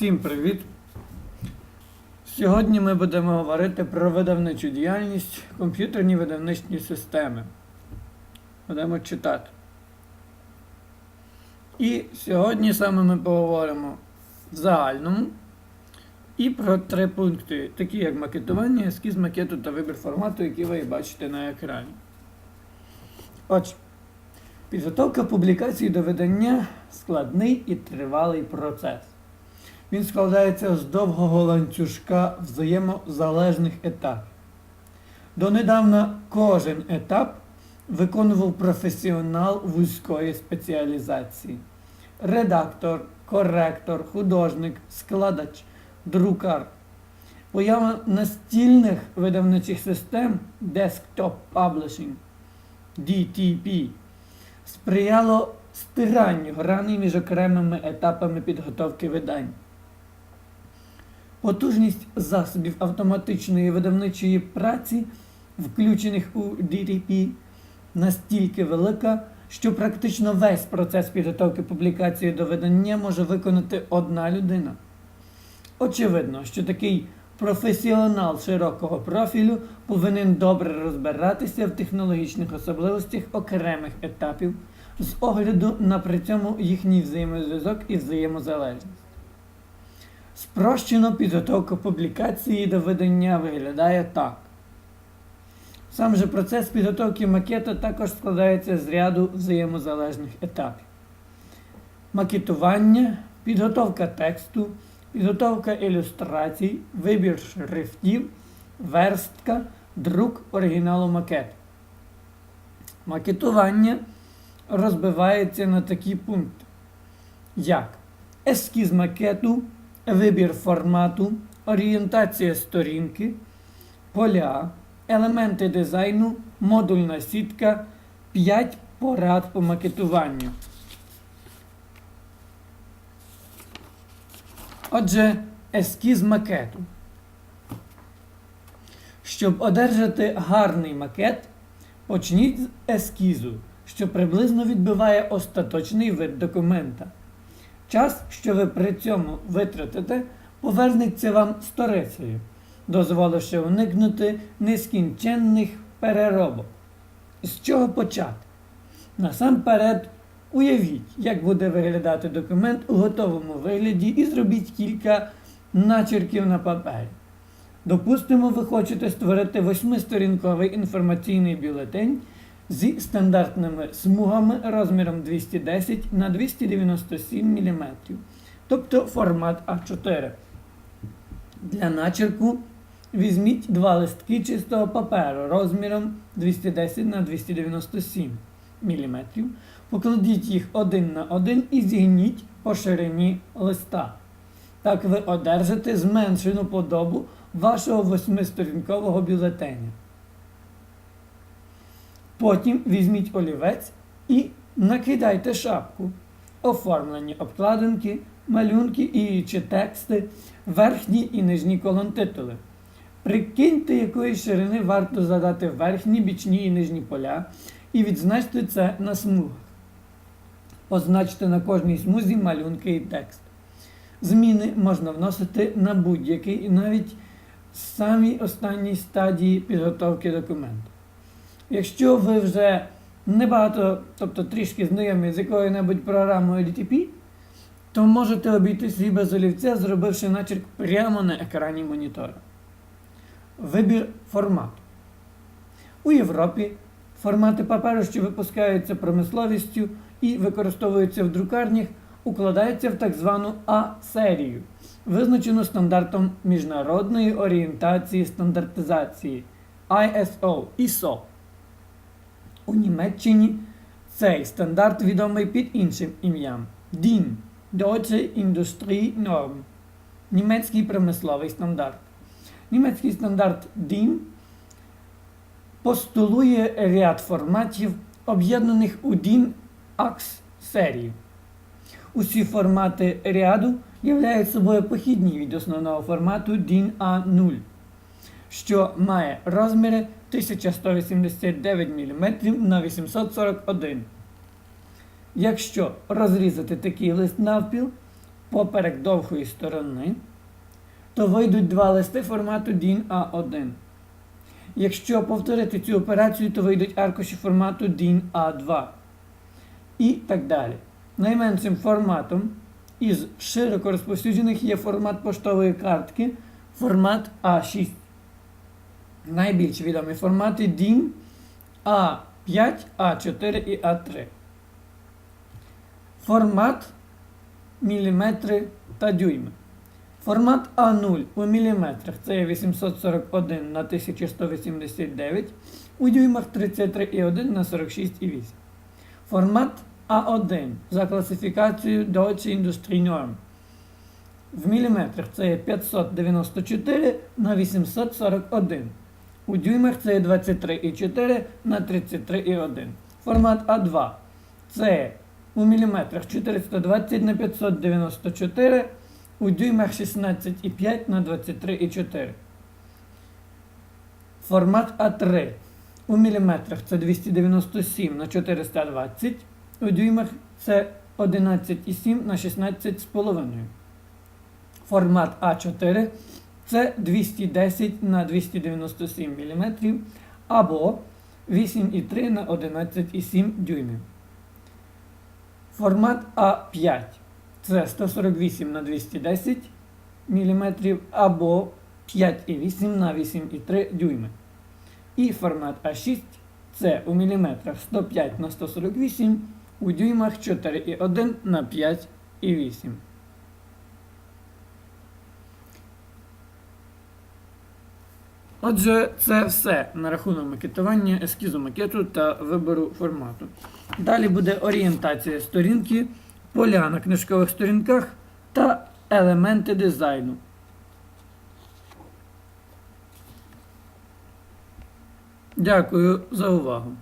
Всім привіт! Сьогодні ми будемо говорити про видавничу діяльність, комп'ютерні видавничні системи. Будемо читати. І сьогодні саме ми поговоримо в загальному і про три пункти, такі як макетування, ескіз макету та вибір формату, які ви бачите на екрані. Отже, підготовка публікації до видання складний і тривалий процес. Він складається з довгого ланцюжка взаємозалежних етапів. Донедавна кожен етап виконував професіонал вузької спеціалізації. Редактор, коректор, художник, складач, друкар. Поява настільних видавничих систем Desktop Publishing DTP сприяло стиранню граней між окремими етапами підготовки видань. Потужність засобів автоматичної видавничої праці, включених у DTP, настільки велика, що практично весь процес підготовки публікації до видання може виконати одна людина. Очевидно, що такий професіонал широкого профілю повинен добре розбиратися в технологічних особливостях окремих етапів з огляду на при цьому їхній взаємозв'язок і взаємозалежність. Спрощено підготовка публікації до видання виглядає так. Сам же процес підготовки макета також складається з ряду взаємозалежних етапів. Макетування, підготовка тексту, підготовка ілюстрацій, вибір шрифтів, верстка, друк оригіналу макету. Макетування розбивається на такі пункти, як ескіз макету, вибір формату, орієнтація сторінки, поля, елементи дизайну, модульна сітка, 5 порад по макетуванню. Отже, ескіз макету. Щоб одержати гарний макет, почніть з ескізу, що приблизно відбиває остаточний вид документа. Час, що ви при цьому витратите, повернеться вам сторицею, дозволивши уникнути нескінченних переробок. З чого почати? Насамперед, уявіть, як буде виглядати документ у готовому вигляді і зробіть кілька начерків на папері. Допустимо, ви хочете створити восьмисторінковий інформаційний бюлетень зі стандартними смугами розміром 210 на 297 мм, тобто формат А4. Для начерку візьміть два листки чистого паперу розміром 210 на 297 мм, покладіть їх один на один і зігніть по ширині листа. Так ви одержите зменшену подобу вашого восьмисторінкового бюлетеня. Потім візьміть олівець і накидайте шапку, оформлені обкладинки, малюнки і чи тексти, верхні і нижні колонтитули. Прикиньте, якої ширини варто задати верхні, бічні і нижні поля, і відзначте це на смугах. Позначте на кожній смузі малюнки і текст. Зміни можна вносити на будь-який і навіть самій останній стадії підготовки документу. Якщо ви вже небагато, тобто трішки знайомі з якою-небудь програмою DTP, то можете обійтися і без олівця, зробивши начерк прямо на екрані монітора. Вибір формату. У Європі формати паперу, що випускаються промисловістю і використовуються в друкарнях, укладаються в так звану А-серію, визначену стандартом міжнародної орієнтації стандартизації ISO ISO. У Німеччині цей стандарт відомий під іншим ім'ям DIN Deutsche Industrie Norm Німецький промисловий стандарт. Німецький стандарт DIN постулує ряд форматів, об'єднаних у DIN AX серію. Усі формати ряду являють собою похідні від основного формату DIN A0, що має розміри 1189 мм на 841. Якщо розрізати такий лист навпіл, поперек довгої сторони, то вийдуть два листи формату DIN A1. Якщо повторити цю операцію, то вийдуть аркуші формату DIN A2. І так далі. Найменшим форматом із широко розповсюджених є формат поштової картки, формат А6. Найбільш відомі формати DIN А5, А4 і А3. Формат міліметри та дюйми. Формат А0 у міліметрах це є 841 на 1189, у дюймах 33,1 на 46,8. Формат А1 за класифікацією Deutsche Industrie Norm. В міліметрах це є 594 на 841. У дюймах це 23,4 на 33,1. Формат А2 це у міліметрах 420 на 594, у дюймах 16,5 на 23,4. Формат А3 у міліметрах це 297 на 420, у дюймах це 11,7 на 16,5. Формат А4 це 210 на 297 мм або 8,3 на 11,7 дюймів. Формат А5 це 148 на 210 мм або 5,8 на 8,3 дюйми. І формат А6 це у міліметрах 105 на 148, у дюймах 4,1 на 5,8. Отже, це все на рахунок макетування, ескізу макету та вибору формату. Далі буде орієнтація сторінки, поля на книжкових сторінках та елементи дизайну. Дякую за увагу.